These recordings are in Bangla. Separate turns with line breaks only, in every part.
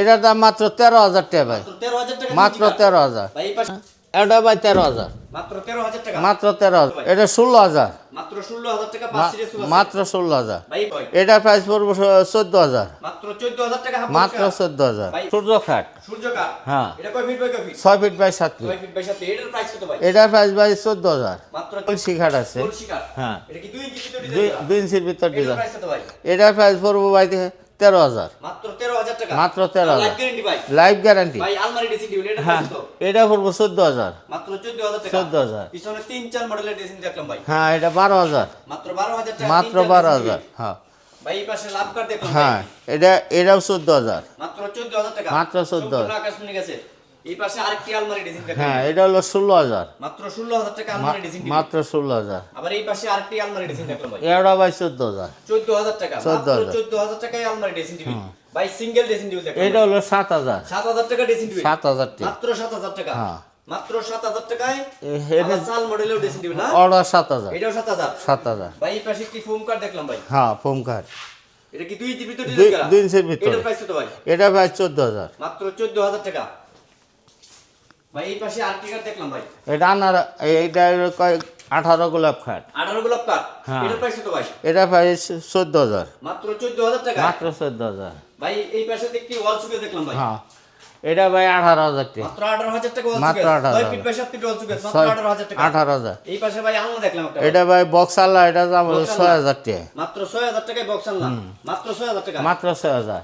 এটার দাম মাত্র তেরো হাজার টাকা ভাই।
মাত্র তেরো হাজার
এটা ভাই তেরো হাজার।
মাত্র তেরো হাজার
এটা ষোলো হাজার।
মাত্র ষোলো হাজার
এটার প্রাইস পড়ব চোদ্দ হাজার।
মাত্র চোদ্দ হাজার
সূর্য খাট। হ্যাঁ।
এটা কয় ফিট বাই কয় ফিট
ছয় ফিট বাই সাত ফিট
বাই এটার প্রাইস কত ভাই?
এটার প্রাইস ভাই চোদ্দ হাজার।
মাত্র
কলসি খাট আছে। হ্যাঁ।
এটা কি দুই ইঞ্চি ভিতর ডিজাইন করা?
দুই ইঞ্চির ভিতর
এটার
ডিজাইন
প্রাইস কত ভাই?
এটার প্রাইস পড়ব ভাই তেরো হাজার।
মাত্র তেরো হাজার টাকা?
মাত্র 13,000
লাইফ গ্যারান্টি এটা
এটা পড়ব চোদ্দ হাজার।
চোদ্দ হাজার টাকা?
14,000
পিছনে তিন চার মডেলের ড্রেসিং দেখলাম ভাই।
হ্যাঁ এটা বারো হাজার।
মাত্র বারো হাজার।
হ্যাঁ। হ্যাঁ এটা এটাও চোদ্দ হাজার।
মাত্র চোদ্দ হাজার
14,000
এই পাশে আরেকটি আলমারি ড্রেসিং দেখলাম
হ্যাঁ এটা হলো ষোলো হাজার।
মাত্র ষোলো হাজার টাকা আলমারি ড্রেসিং
মাত্র ষোলো হাজার।
আবার এই পাশে আরেকটি আলমারি ড্রেসিং দেখলাম ভাই।
এটা ভাই চোদ্দ হাজার।
চোদ্দ হাজার টাকা।
14,000
মাত্র চোদ্দ হাজার টাকায় আলমারি ড্রেসিং টেবিল ভাই সিঙ্গেল ড্রেসিং টেবিল দেখলাম
এটা হলো সাত হাজার।
সাত হাজার টাকা ড্রেসিং টেবিল
সাত হাজার টাকা।
মাত্র সাত হাজার টাকা।
হ্যাঁ।
মাত্র সাত হাজার টাকায়
এ- এটা
মডেলের ড্রেসিং টেবিল না?
অর্ডার সাত হাজার।
এটাও সাত হাজার।
সাত হাজার।
ভাই এই পাশে একটি ফোম কার্ড দেখলাম ভাই।
হ্যাঁ ফোম কার্ড
এটা কি দুই ভিতরে
দুই-
ডিজাইন করা?
দুই ইঞ্চির ভিতরে।
এটার প্রাইস কত ভাই?
এটা চোদ্দ হাজার।
মাত্র চোদ্দ হাজার টাকা। ভাই এই পাশে আরেকটি কার্ড দেখলাম ভাই?
এটা আনার এইটা কয় আঠারো গোলাপ খাট।
আঠারো গোলাপ কার্ড
হ্যাঁ।
এটার প্রাইস কত ভাই?
এটা ভাই চোদ্দ হাজার।
মাত্র চোদ্দ হাজার টাকা?
মাত্র চোদ্দ হাজার।
ভাই এই পাশে একটি ওয়াল সুকেস দেখলাম ভাই।
হ্যাঁ। এটা ভাই আঠারো হাজার টাকা।
মাত্র আঠারো হাজার টাকা
মাত্র
সুকেস
18,000
ছয় ফিট বাই সাত ওয়াল সুকেস মাত্র আঠারো হাজার টাকা।
আঠারো হাজার।
এই পাশে ভাই আলনা দেখলাম
এটা ভাই। বক্স আল্লাহ এটা দাম ছয়। হাজার টাকা।
মাত্র ছয় হাজার টাকায় বক্স আনলাম মাত্র ছয় হাজার টাকা?
মাত্র ছয় হাজার।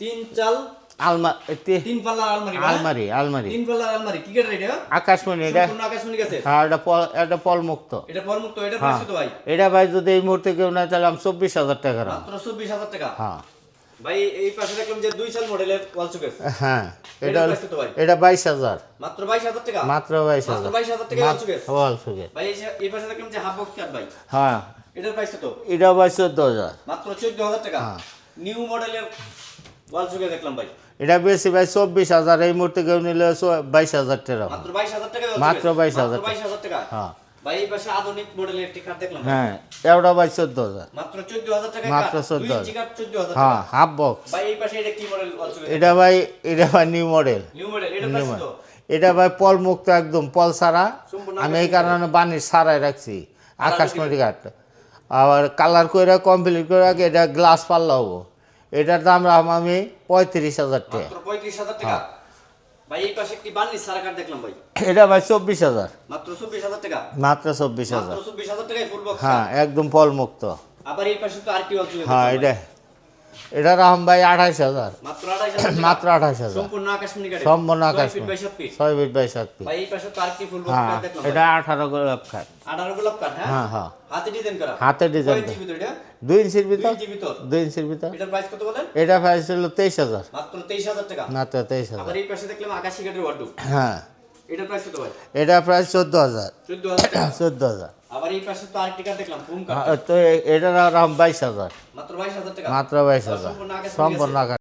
তিন চাল আলমারি
আলমারি আলমারি।
কি এটা?
আকাশমণি এটা
আকাশমণি গেছে
হ্যাঁ এটা পল এটা পল মুক্ত
এটা পরমুক্ত এটা
হ্যাঁ।
ভাই?
এটা ভাই যদি এই মুহূর্তে কেউ না আমি চব্বিশ হাজার টাকা
মাত্র চব্বিশ হাজার টাকা?
হ্যাঁ।
ভাই এই পাশে দেখলাম যে দুই সাল মডেলের ওয়াল
হ্যাঁ এটা? এটা বাইশ হাজার।
মাত্র বাইশ হাজার টাকা?
মাত্র বাইশ
মাত্র
হাজার
22,000 টাকায় wall suitcase?
ওয়াল সুগে
ভাই এই পাশে দেখলাম যে হাফ বক্স কাট ভাই।
হ্যাঁ।
এটার প্রাইস কত?
এটা ভাই চোদ্দ হাজার।
মাত্র চোদ্দ হাজার টাকা। নিউ মডেলের ওয়াল সুকেস দেখলাম ভাই।
এটা বেশি ভাই চব্বিশ হাজার এই মুহূর্তে কেউ নিলে বাইশ হাজার টাকা।
মাত্র বাইশ হাজার টাকা wall
মাত্র
suitcase?
22,000
মাত্র বাইশ হাজার টাকা?
হ্যাঁ। হ্যাঁ এটা ভাই চোদ্দ হাজার।
মাত্র চোদ্দ হাজার টাকা
মাত্র
কাঠ।
14,000
দুই ইঞ্চি কাঠ চোদ্দ হাজার
হ্যাঁ হাফ বক্স
এটা
ভাই এটা ভাই নিউ মডেল
নিউ মডেল
এটা ভাই পল মুক্ত একদম পল ছাড়া। আমি এই কারণে বানির সারাই রাখছি। আকাশমণি কাঠ আবার কালার করে কমপ্লিট করে রাখি এটা গ্লাস পাল্লা হব? এটার দাম রাখব আমি পঁয়ত্রিশ হাজার টাকা।
পঁয়ত্রিশ হাজার টাকা?
হ্যাঁ।
ভাই এই পাশে একটি বার্নিশ সারা দেখলাম ভাই।
এটা ভাই চব্বিশ হাজার।
মাত্র চব্বিশ হাজার টাকা?
মাত্র চব্বিশ হাজার।
চব্বিশ হাজার টাকায় ফুল বক্স
হ্যাঁ একদম ফল মুক্ত
আবার এই পাশে তো আরেকটি ওয়াল
হ্যাঁ এটা এটা রাখলাম ভাই আঠাইশ হাজার।
মাত্র
আঠাইশ হাজার
সম্পূর্ণ
আকাশ। ছয় ফিট বাই সাত ফিট? হ্যাঁ এটা আঠারো গোলাপ খাট
হ্যাঁ?
হ্যাঁ হ্যাঁ।
হাতে ডিজাইন?
দুই ইঞ্চির ভিতর? দুই ইঞ্চির ভিতর।
এটার?
এটা প্রাইস ছিল তেইশ হাজার।
মাত্র 23,000 টাকা।
না তেইশ হাজার। হ্যাঁ।
এটার?
এটা চোদ্দ হাজার।
14,000 টাকা।
চোদ্দ হাজার।
এই পাশে তো আরেকটি কাঠ দেখলাম, foam কাঠ।
হ্যাঁ, তো এ- এটার দাম বাইশ হাজার
মাত্র 22,000 টাকা।
মাত্র বাইশ হাজার
সম্পূর্ণ